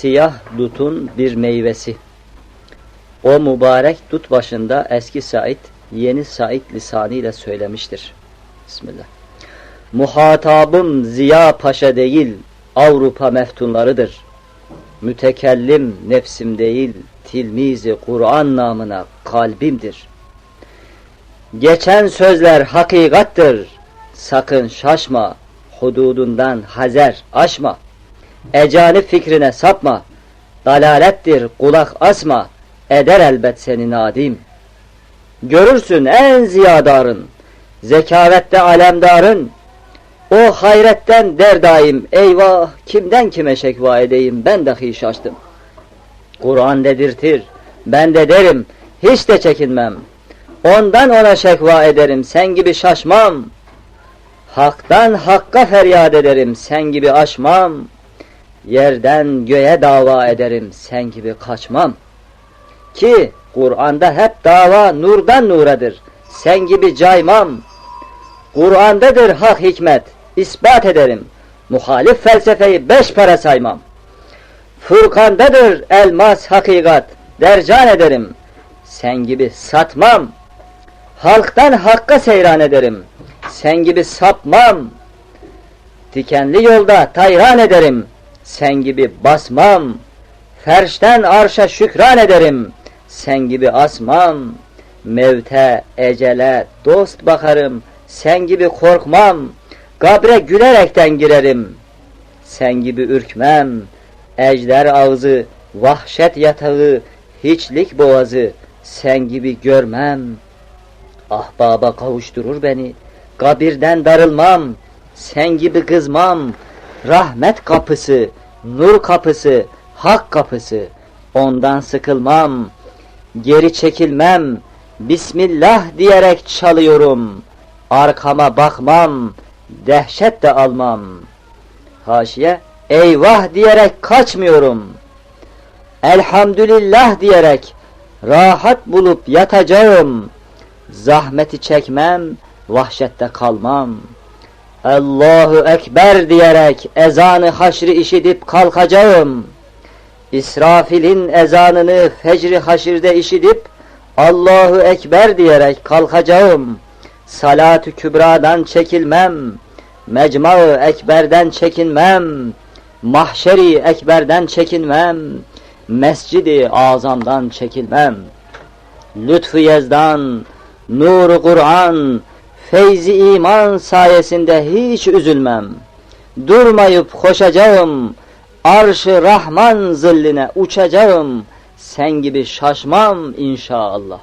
Siyah dutun bir meyvesi. O mübarek dut başında eski Said, yeni Said lisanıyla söylemiştir. Bismillah. Muhatabım Ziya Paşa değil, Avrupa meftunlarıdır. Mütekellim nefsim değil, tilmizi Kur'an namına kalbimdir. Geçen sözler hakikattır, sakın şaşma, hududundan hazer aşma. Ecanip fikrine sapma, dalalettir kulak asma, eder elbet seni nadim. Görürsün en ziyadarın, zekavette alemdarın, o hayretten der daim, eyvah kimden kime şekva edeyim ben dahi şaştım. Kur'an dedirtir, ben de derim, hiç de çekinmem. Ondan ona şekva ederim, sen gibi şaşmam. Hak'tan hakka feryat ederim, sen gibi aşmam. Yerden göğe dava ederim, sen gibi kaçmam. Ki Kur'an'da hep dava nurdan nuradır, sen gibi caymam. Kur'an'dadır hak hikmet, ispat ederim. Muhalif felsefeyi beş para saymam. Furkan'dadır elmas hakikat, dercan ederim. Sen gibi satmam. Halktan hakka seyran ederim. Sen gibi sapmam. Dikenli yolda tayran ederim. Sen gibi basmam. Ferşten arşa şükran ederim. Sen gibi asmam. Mevte, ecele, dost bakarım. Sen gibi korkmam. Kabre gülerekten girerim. Sen gibi ürkmem. Ejder ağzı, vahşet yatağı, hiçlik boğazı. Sen gibi görmem. Ahbaba kavuşturur beni. Kabirden darılmam. Sen gibi kızmam. Rahmet kapısı, nur kapısı, hak kapısı. Ondan sıkılmam. Geri çekilmem. Bismillah diyerek çalıyorum. Arkama bakmam. Dehşet de almam. Haşiye eyvah diyerek kaçmıyorum. Elhamdülillah diyerek rahat bulup yatacağım. Zahmeti çekmem, vahşette kalmam. Allahu Ekber diyerek ezanı haşri işidip kalkacağım. İsrafil'in ezanını fecri haşirde işidip Allahu Ekber diyerek kalkacağım. Salatü kübradan çekilmem. Mecma-ı ekberden çekinmem. Mahşeri ekberden çekinmem. Mescidi azamdan çekilmem. Lütfü yezdan, nur Kur'an, feyzi iman sayesinde hiç üzülmem. Durmayıp koşacağım, arşı Rahman zilline uçacağım. Sen gibi şaşmam inşallah.